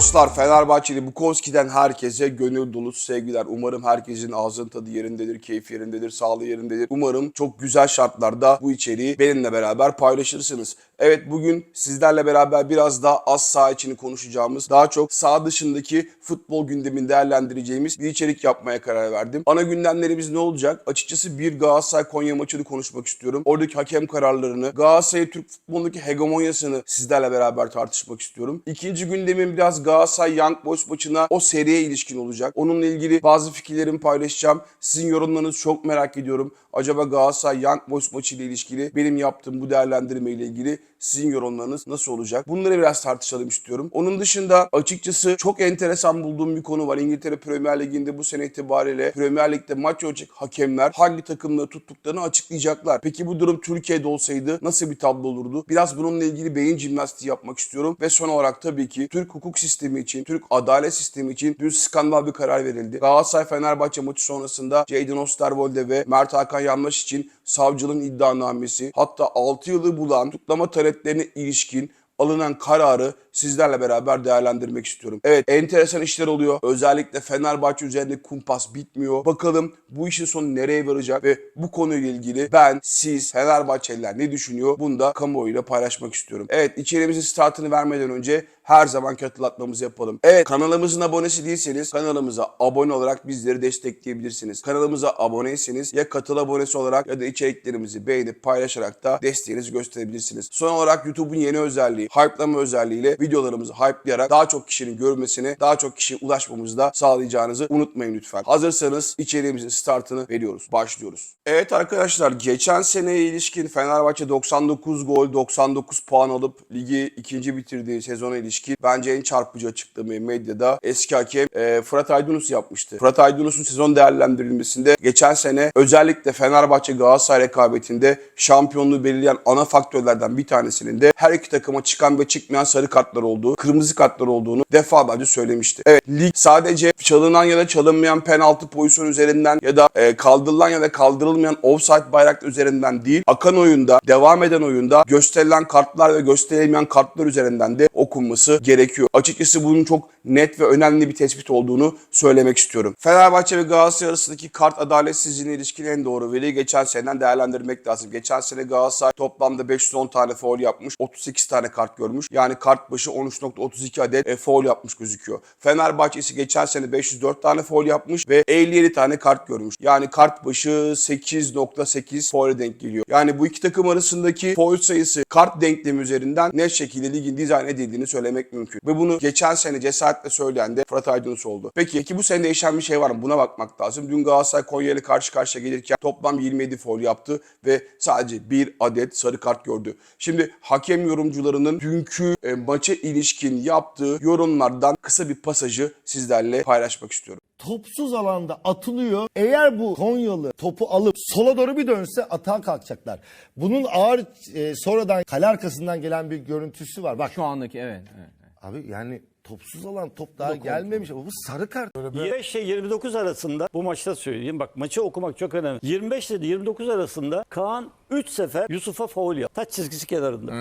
Dostlar Fenerbahçeli Bukowski'den herkese gönül dolusu sevgiler. Umarım herkesin ağzının tadı yerindedir, keyfi yerindedir, sağlığı yerindedir. Umarım çok güzel şartlarda bu içeriği benimle beraber paylaşırsınız. Evet bugün sizlerle beraber biraz daha az saha içini konuşacağımız, daha çok saha dışındaki futbol gündemini değerlendireceğimiz bir içerik yapmaya karar verdim. Ana gündemlerimiz ne olacak? Açıkçası bir Galatasaray Konya maçını konuşmak istiyorum. Oradaki hakem kararlarını, Galatasaray Türk futbolundaki hegemonyasını sizlerle beraber tartışmak istiyorum. İkinci gündemim biraz Galatasaray Young Boys maçına o seriye ilişkin olacak. Onunla ilgili bazı fikirlerimi paylaşacağım. Sizin yorumlarınızı çok merak ediyorum. Acaba Galatasaray Young Boys maçı ile ilişkili benim yaptığım bu değerlendirme ile ilgili sizin yorumlarınız nasıl olacak? Bunları biraz tartışalım istiyorum. Onun dışında açıkçası çok enteresan bulduğum bir konu var. İngiltere Premier Ligi'nde bu sene itibariyle Premier Lig'de maç yönetecek hakemler hangi takımları tuttuklarını açıklayacaklar. Peki bu durum Türkiye'de olsaydı nasıl bir tablo olurdu? Biraz bununla ilgili beyin jimnastiği yapmak istiyorum. Ve son olarak tabii ki Türk hukuk sistemi için, Türk adalet sistemi için dün skandal bir karar verildi. Galatasaray-Fenerbahçe maçı sonrasında Jadon Osterwolde ve Mert Hakan Yandaş için savcılığın iddianamesi hatta 6 yılı bulan tutuklama taleplerine ilişkin alınan kararı sizlerle beraber değerlendirmek istiyorum. Evet enteresan işler oluyor. Özellikle Fenerbahçe üzerinde kumpas bitmiyor. Bakalım bu işin sonu nereye varacak ve bu konuyla ilgili ben, siz, Fenerbahçeliler ne düşünüyor bunu da kamuoyuyla paylaşmak istiyorum. Evet içeriğimizin startını vermeden önce her zaman hatırlatmamızı yapalım. Evet kanalımızın abonesi değilseniz kanalımıza abone olarak bizleri destekleyebilirsiniz. Kanalımıza aboneyseniz ya katıl abonesi olarak ya da içeriklerimizi beğenip paylaşarak da desteğinizi gösterebilirsiniz. Son olarak YouTube'un yeni özelliği, hype'lama özelliğiyle videolarımızı hype'layarak daha çok kişinin görmesini, daha çok kişiye ulaşmamızı da sağlayacağınızı unutmayın lütfen. Hazırsanız içeriğimizin startını veriyoruz. Başlıyoruz. Evet arkadaşlar geçen seneye ilişkin Fenerbahçe 99 gol, 99 puan alıp ligi ikinci bitirdiği sezona ilişkin bence en çarpıcı açıklamayı medyada eski hakem e, Fırat Aydınus yapmıştı. Fırat Aydınus'un sezon değerlendirilmesinde geçen sene özellikle Fenerbahçe Galatasaray rekabetinde şampiyonluğu belirleyen ana faktörlerden bir tanesinin de her iki takıma çıkan ve çıkmayan sarı kartlar olduğu, kırmızı kartlar olduğunu defalarca söylemişti. Evet lig sadece çalınan ya da çalınmayan penaltı pozisyon üzerinden ya da e, kaldırılan ya da kaldırılmayan offside bayrak üzerinden değil, akan oyunda, devam eden oyunda gösterilen kartlar ve gösterilmeyen kartlar üzerinden de okunması gerekiyor. Açıkçası bunun çok net ve önemli bir tespit olduğunu söylemek istiyorum. Fenerbahçe ve Galatasaray arasındaki kart adaletsizliğine ilişkin en doğru veriyi geçen seneden değerlendirmek lazım. Geçen sene Galatasaray toplamda 510 tane foul yapmış, 38 tane kart görmüş. Yani kart başı 13.32 adet e, foul yapmış gözüküyor. Fenerbahçe ise geçen sene 504 tane foul yapmış ve 57 tane kart görmüş. Yani kart başı 8.8 foul'e denk geliyor. Yani bu iki takım arasındaki foul sayısı kart denklemi üzerinden net şekilde ligin dizayn edildiğini söylemek mümkün. Ve bunu geçen sene cesaretle söyleyen de Fırat Aydınus oldu. Peki, peki bu sene değişen bir şey var mı? Buna bakmak lazım. Dün Galatasaray Konya ile karşı karşıya gelirken toplam 27 foul yaptı ve sadece bir adet sarı kart gördü. Şimdi hakem yorumcularının dünkü e, maça ilişkin yaptığı yorumlardan kısa bir pasajı sizlerle paylaşmak istiyorum. topsuz alanda atılıyor. Eğer bu Konyalı topu alıp sola doğru bir dönse atağa kalkacaklar. Bunun ağır e, sonradan kale arkasından gelen bir görüntüsü var. Bak Şu andaki evet. evet. abi yani topsuz alan top daha gelmemiş. Bu sarı kart. 25 ile 29 arasında bu maçta söyleyeyim bak maçı okumak çok önemli. 25 ile 29 arasında Kaan 3 sefer Yusuf'a faul yaptı. Taç çizgisi kenarında.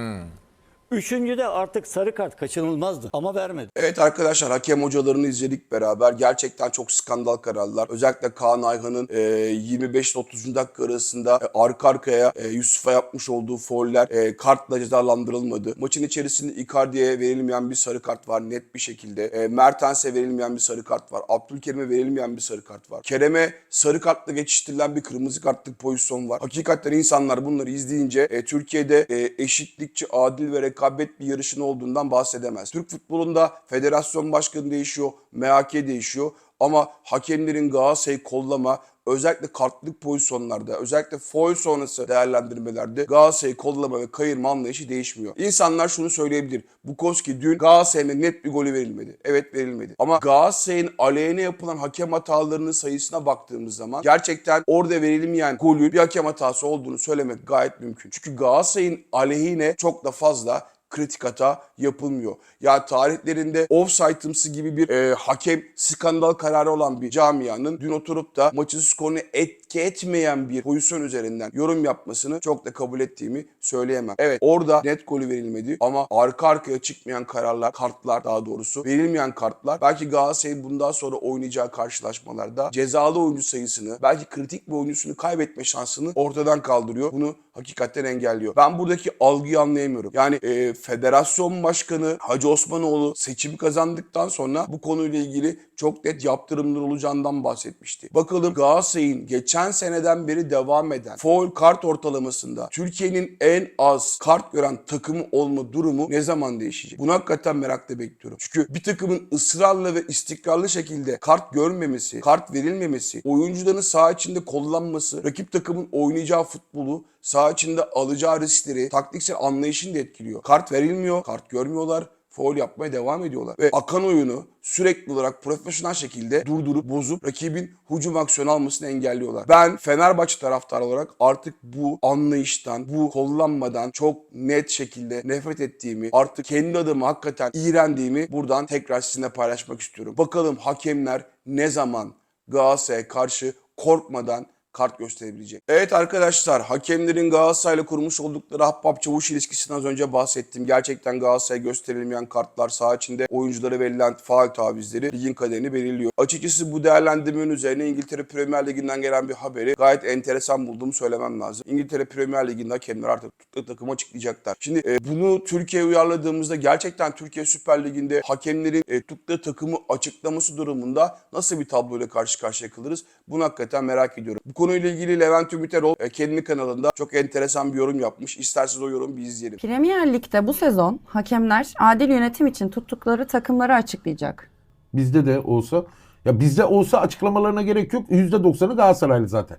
Üçüncüde artık sarı kart kaçınılmazdı ama vermedi. Evet arkadaşlar hakem hocalarını izledik beraber. Gerçekten çok skandal kararlar. Özellikle Kaan Ayhan'ın e, 25 ile 30. dakika arasında e, arka arkaya e, Yusuf'a yapmış olduğu fauller e, kartla cezalandırılmadı. Maçın içerisinde Icardi'ye verilmeyen bir sarı kart var net bir şekilde. E, Mertens'e verilmeyen bir sarı kart var. Abdülkerim'e verilmeyen bir sarı kart var. Kerem'e sarı kartla geçiştirilen bir kırmızı kartlık pozisyon var. Hakikaten insanlar bunları izleyince e, Türkiye'de e, eşitlikçi, adil ve rekabet bir yarışın olduğundan bahsedemez. Türk futbolunda federasyon başkanı değişiyor, MHK değişiyor ama hakemlerin Galatasaray'ı kollama, özellikle kartlık pozisyonlarda, özellikle foul sonrası değerlendirmelerde Galatasaray'ı kollama ve kayırma anlayışı değişmiyor. İnsanlar şunu söyleyebilir. Bukowski dün Galatasaray'a net bir golü verilmedi. Evet verilmedi. Ama Galatasaray'ın aleyhine yapılan hakem hatalarının sayısına baktığımız zaman gerçekten orada verilmeyen golün bir hakem hatası olduğunu söylemek gayet mümkün. Çünkü Galatasaray'ın aleyhine çok da fazla kritik hata yapılmıyor. Ya tarihlerinde offside'ımsı gibi bir e, hakem skandal kararı olan bir camianın dün oturup da maçın skorunu etki etmeyen bir pozisyon üzerinden yorum yapmasını çok da kabul ettiğimi söyleyemem. Evet orada net golü verilmedi ama arka arkaya çıkmayan kararlar, kartlar daha doğrusu verilmeyen kartlar belki Galatasaray'ın bundan sonra oynayacağı karşılaşmalarda cezalı oyuncu sayısını belki kritik bir oyuncusunu kaybetme şansını ortadan kaldırıyor. Bunu hakikaten engelliyor. Ben buradaki algıyı anlayamıyorum. Yani e, federasyon başkanı Hacı Osmanoğlu seçimi kazandıktan sonra bu konuyla ilgili çok net yaptırımlar olacağından bahsetmişti. Bakalım Galatasaray'ın geçen seneden beri devam eden foul kart ortalamasında Türkiye'nin en az kart gören takımı olma durumu ne zaman değişecek? Bunu hakikaten merakla bekliyorum. Çünkü bir takımın ısrarla ve istikrarlı şekilde kart görmemesi, kart verilmemesi, oyuncuların saha içinde kullanması, rakip takımın oynayacağı futbolu saha içinde alacağı riskleri, taktiksel anlayışını da etkiliyor. Kart verilmiyor, kart görmüyorlar foul yapmaya devam ediyorlar. Ve akan oyunu sürekli olarak profesyonel şekilde durdurup bozup rakibin hücum aksiyonu almasını engelliyorlar. Ben Fenerbahçe taraftarı olarak artık bu anlayıştan, bu kullanmadan çok net şekilde nefret ettiğimi, artık kendi adıma hakikaten iğrendiğimi buradan tekrar sizinle paylaşmak istiyorum. Bakalım hakemler ne zaman Galatasaray'a karşı korkmadan kart gösterebilecek. Evet arkadaşlar hakemlerin Galatasaray'la kurmuş oldukları Ahbap Çavuş ilişkisinden az önce bahsettim. Gerçekten Galatasaray'a gösterilmeyen kartlar saha içinde oyunculara verilen faal tavizleri ligin kaderini belirliyor. Açıkçası bu değerlendirmenin üzerine İngiltere Premier Ligi'nden gelen bir haberi gayet enteresan bulduğumu söylemem lazım. İngiltere Premier Ligi'nde hakemler artık tuttuğu takımı açıklayacaklar. Şimdi e, bunu Türkiye'ye uyarladığımızda gerçekten Türkiye Süper Ligi'nde hakemlerin e, tuttuğu takımı açıklaması durumunda nasıl bir tabloyla karşı karşıya kalırız? Bunu hakikaten merak ediyorum. Bu konuyla ilgili Levent Ümiterol e, kendi kanalında çok enteresan bir yorum yapmış. İsterseniz o yorumu bir izleyelim. Premier Lig'de bu sezon hakemler adil yönetim için tuttukları takımları açıklayacak. Bizde de olsa ya bizde olsa açıklamalarına gerek yok. %90'ı Galatasaraylı zaten.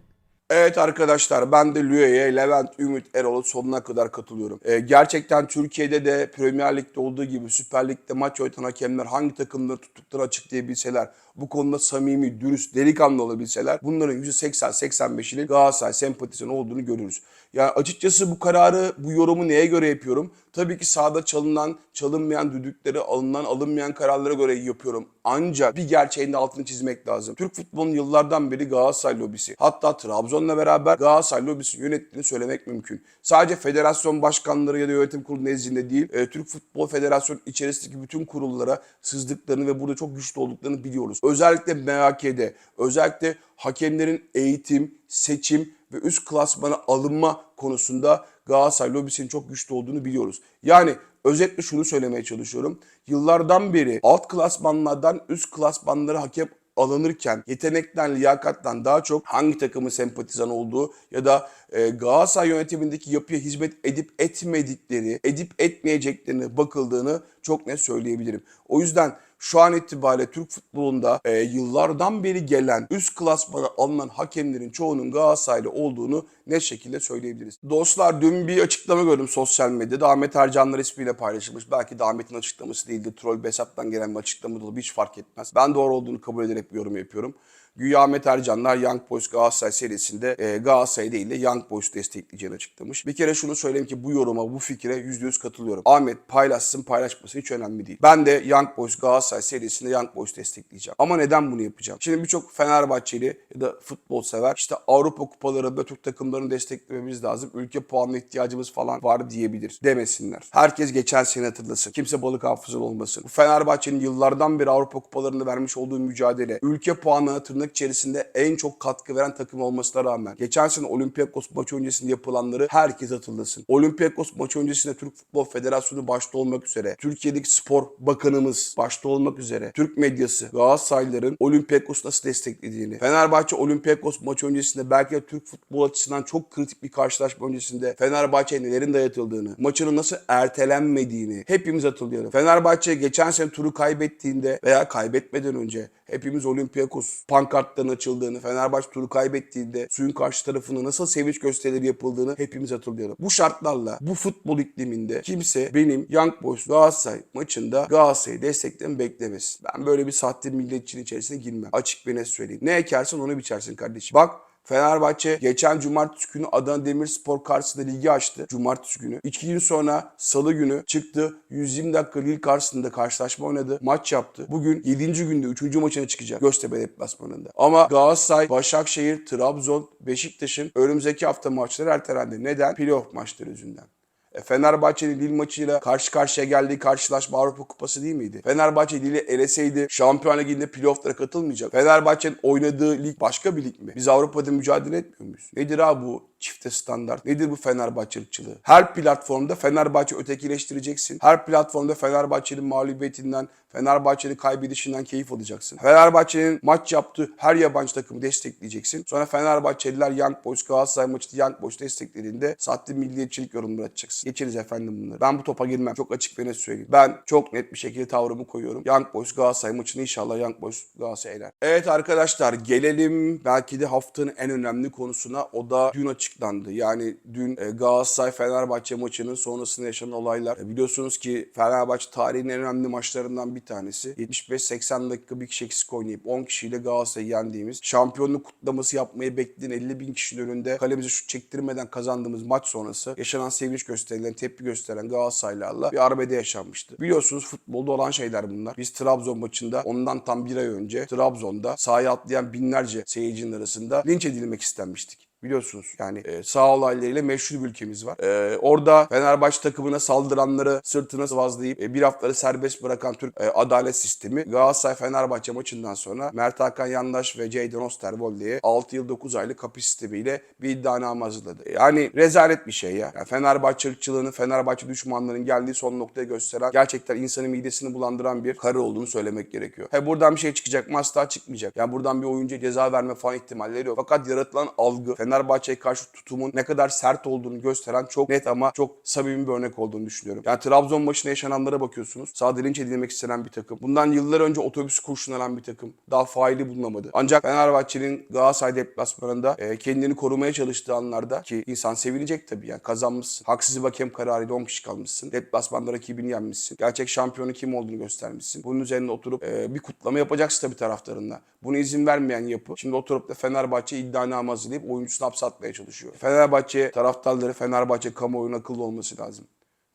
Evet arkadaşlar ben de Lüye'ye Levent Ümit Erol'u sonuna kadar katılıyorum. Ee, gerçekten Türkiye'de de Premier Lig'de olduğu gibi Süper Lig'de maç oynatan hakemler hangi takımları tuttuklarını açıklayabilseler, bu konuda samimi, dürüst, delikanlı olabilseler bunların %80-85'inin Galatasaray sempatizanı olduğunu görürüz. Yani açıkçası bu kararı, bu yorumu neye göre yapıyorum? Tabii ki sahada çalınan, çalınmayan düdükleri, alınan, alınmayan kararlara göre yapıyorum. Ancak bir gerçeğin de altını çizmek lazım. Türk futbolunun yıllardan beri Galatasaray lobisi. Hatta Trabzon'la beraber Galatasaray lobisini yönettiğini söylemek mümkün. Sadece federasyon başkanları ya da yönetim kurulu nezdinde değil, e, Türk Futbol Federasyonu içerisindeki bütün kurullara sızdıklarını ve burada çok güçlü olduklarını biliyoruz. Özellikle MHK'de, özellikle hakemlerin eğitim, seçim ve üst klasmana alınma konusunda Galatasaray lobisinin çok güçlü olduğunu biliyoruz. Yani özetle şunu söylemeye çalışıyorum. Yıllardan beri alt klasmanlardan üst klasmanlara hakem alınırken yetenekten, liyakattan daha çok hangi takımın sempatizan olduğu ya da e, Galatasaray yönetimindeki yapıya hizmet edip etmedikleri, edip etmeyeceklerine bakıldığını çok net söyleyebilirim. O yüzden şu an itibariyle Türk futbolunda e, yıllardan beri gelen üst klasmana alınan hakemlerin çoğunun Galatasaraylı olduğunu net şekilde söyleyebiliriz. Dostlar dün bir açıklama gördüm sosyal medyada. Ahmet Ercanlar ismiyle paylaşılmış. Belki de Ahmet'in açıklaması değildi. Troll Besat'tan gelen bir açıklama da. Hiç fark etmez. Ben doğru olduğunu kabul ederek bir yorum yapıyorum. Güya Ahmet Ercanlar Young Boys Galatasaray serisinde e, Galatasaray değil de Young Boys destekleyeceğini açıklamış. Bir kere şunu söyleyeyim ki bu yoruma, bu fikre %100 katılıyorum. Ahmet paylaşsın paylaşması hiç önemli değil. Ben de Young Boys Galatasaray serisinde Young Boys destekleyeceğim. Ama neden bunu yapacağım? Şimdi birçok Fenerbahçeli ya da futbol sever işte Avrupa kupalarında Türk takımlarını desteklememiz lazım. Ülke puanına ihtiyacımız falan var diyebilir. Demesinler. Herkes geçen sene hatırlasın. Kimse balık hafızalı olmasın. Bu Fenerbahçe'nin yıllardan beri Avrupa kupalarında vermiş olduğu mücadele, ülke puanına tırnak içerisinde en çok katkı veren takım olmasına rağmen geçen sene Olympiakos maçı öncesinde yapılanları herkes hatırlasın. Olympiakos maçı öncesinde Türk Futbol Federasyonu başta olmak üzere, Türkiye'deki spor bakanımız başta olmak üzere, Türk medyası Galatasaraylıların Olympiakos'u nasıl desteklediğini, Fenerbahçe Olympiakos maçı öncesinde belki de Türk futbol açısından çok kritik bir karşılaşma öncesinde Fenerbahçe'ye nelerin dayatıldığını, maçının nasıl ertelenmediğini hepimiz hatırlayalım. Fenerbahçe geçen sene turu kaybettiğinde veya kaybetmeden önce hepimiz Olympiakos pankartların açıldığını, Fenerbahçe turu kaybettiğinde suyun karşı tarafında nasıl sevinç gösterileri yapıldığını hepimiz hatırlayalım. Bu şartlarla, bu futbol ikliminde kimse benim Young Boys Galatasaray maçında Galatasaray'ı desteklerini beklemesin. Ben böyle bir sahte milliyetçinin içerisine girmem. Açık ve net söyleyeyim. Ne ekersen onu biçersin kardeşim. Bak Fenerbahçe geçen cumartesi günü Adana Demirspor karşısında ligi açtı. Cumartesi günü. İki gün sonra salı günü çıktı. 120 dakika Lille karşısında karşılaşma oynadı. Maç yaptı. Bugün 7. günde 3. maçına çıkacak. Göztepe deplasmanında. Ama Galatasaray, Başakşehir, Trabzon, Beşiktaş'ın önümüzdeki hafta maçları ertelendi. Neden? Playoff maçları yüzünden. E, Fenerbahçe'nin Lille maçıyla karşı karşıya geldiği karşılaşma Avrupa Kupası değil miydi? Fenerbahçe Lille'i eleseydi Şampiyon Ligi'nde playoff'lara katılmayacak. Fenerbahçe'nin oynadığı lig başka bir lig mi? Biz Avrupa'da mücadele etmiyor muyuz? Nedir abi bu çifte standart? Nedir bu Fenerbahçe ırkçılığı? Her platformda Fenerbahçe ötekileştireceksin. Her platformda Fenerbahçe'nin mağlubiyetinden, Fenerbahçe'nin kaybedişinden keyif alacaksın. Fenerbahçe'nin maç yaptığı her yabancı takımı destekleyeceksin. Sonra Fenerbahçeliler Young Boys, Galatasaray maçında Young Boys desteklediğinde sahte milliyetçilik yorumları atacaksın. Geçeriz efendim bunları. Ben bu topa girmem. Çok açık ve net söyleyeyim. Ben çok net bir şekilde tavrımı koyuyorum. Young Boys Galatasaray maçını inşallah Young Boys Galatasaray eler. Evet arkadaşlar gelelim belki de haftanın en önemli konusuna. O da dün açıklandı. Yani dün e, Galatasaray Fenerbahçe maçının sonrasında yaşanan olaylar. E, Biliyorsunuz ki Fenerbahçe tarihinin en önemli maçlarından bir tanesi. 75-80 dakika bir kişi eksik oynayıp 10 kişiyle Galatasaray'ı yendiğimiz, şampiyonluk kutlaması yapmayı bekleyen 50 bin kişinin önünde kalemize şut çektirmeden kazandığımız maç sonrası yaşanan sevinç gösterilen, tepki gösteren Galatasaraylarla bir arbede yaşanmıştı. Biliyorsunuz futbolda olan şeyler bunlar. Biz Trabzon maçında ondan tam bir ay önce Trabzon'da sahaya atlayan binlerce seyircinin arasında linç edilmek istenmiştik. Biliyorsunuz yani e, sağ olaylarıyla meşhur bir ülkemiz var. E, orada Fenerbahçe takımına saldıranları sırtına sıvazlayıp e, bir haftaları serbest bırakan Türk e, adalet sistemi Galatasaray Fenerbahçe maçından sonra Mert Hakan Yandaş ve Jadon Osterwolde'ye 6 yıl 9 aylık hapis sistemiyle bir iddianame hazırladı. Yani rezalet bir şey ya. Yani Fenerbahçe ırkçılığının, Fenerbahçe düşmanlarının geldiği son noktaya gösteren gerçekten insanın midesini bulandıran bir karı olduğunu söylemek gerekiyor. He buradan bir şey çıkacak mı? Asla çıkmayacak. Yani buradan bir oyuncuya ceza verme falan ihtimalleri yok. Fakat yaratılan algı, Fenerbahçe'ye karşı tutumun ne kadar sert olduğunu gösteren çok net ama çok samimi bir örnek olduğunu düşünüyorum. Yani Trabzon maçında yaşananlara bakıyorsunuz. Sağda linç edilmek istenen bir takım. Bundan yıllar önce otobüs kurşunlanan bir takım. Daha faili bulunamadı. Ancak Fenerbahçe'nin Galatasaray deplasmanında e, kendini korumaya çalıştığı anlarda ki insan sevilecek tabii yani kazanmışsın. Haksız bir hakem kararıyla 10 kişi kalmışsın. Deplasmanda rakibini yenmişsin. Gerçek şampiyonu kim olduğunu göstermişsin. Bunun üzerine oturup e, bir kutlama yapacaksın tabii taraftarınla. Buna izin vermeyen yapı. Şimdi oturup da Fenerbahçe iddianame hazırlayıp oyuncusunu hapse atmaya çalışıyor. Fenerbahçe taraftarları, Fenerbahçe kamuoyunun akıllı olması lazım.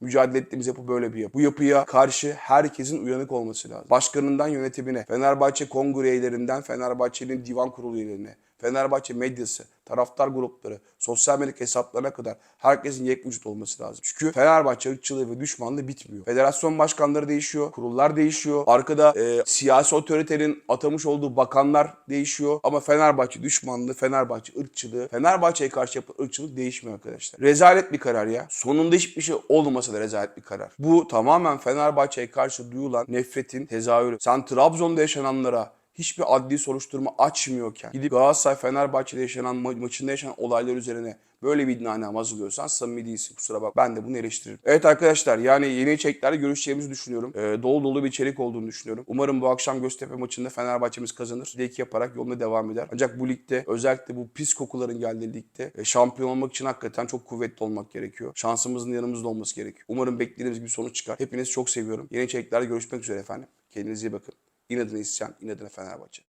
Mücadele ettiğimiz yapı böyle bir yapı. Bu yapıya karşı herkesin uyanık olması lazım. Başkanından yönetimine, Fenerbahçe kongre üyelerinden Fenerbahçe'nin divan kurulu üyelerine, Fenerbahçe medyası, taraftar grupları, sosyal medya hesaplarına kadar herkesin yek olması lazım. Çünkü Fenerbahçe ırkçılığı ve düşmanlığı bitmiyor. Federasyon başkanları değişiyor, kurullar değişiyor. Arkada e, siyasi otoritenin atamış olduğu bakanlar değişiyor. Ama Fenerbahçe düşmanlığı, Fenerbahçe ırkçılığı, Fenerbahçe'ye karşı yapılan ırkçılık değişmiyor arkadaşlar. Rezalet bir karar ya. Sonunda hiçbir şey olmasa da rezalet bir karar. Bu tamamen Fenerbahçe'ye karşı duyulan nefretin tezahürü. Sen Trabzon'da yaşananlara hiçbir adli soruşturma açmıyorken gidip Galatasaray Fenerbahçe'de yaşanan ma- maçında yaşanan olaylar üzerine böyle bir iddianame hazırlıyorsan samimi değilsin. Kusura bak ben de bunu eleştiririm. Evet arkadaşlar yani yeni içeriklerde görüşeceğimizi düşünüyorum. Ee, dolu dolu bir içerik olduğunu düşünüyorum. Umarım bu akşam Göztepe maçında Fenerbahçe'miz kazanır. Leki yaparak yoluna devam eder. Ancak bu ligde özellikle bu pis kokuların geldiği ligde e, şampiyon olmak için hakikaten çok kuvvetli olmak gerekiyor. Şansımızın yanımızda olması gerekiyor. Umarım beklediğimiz gibi sonuç çıkar. Hepinizi çok seviyorum. Yeni içeriklerde görüşmek üzere efendim. Kendinize iyi bakın. İnadına isyan, inadına Fenerbahçe.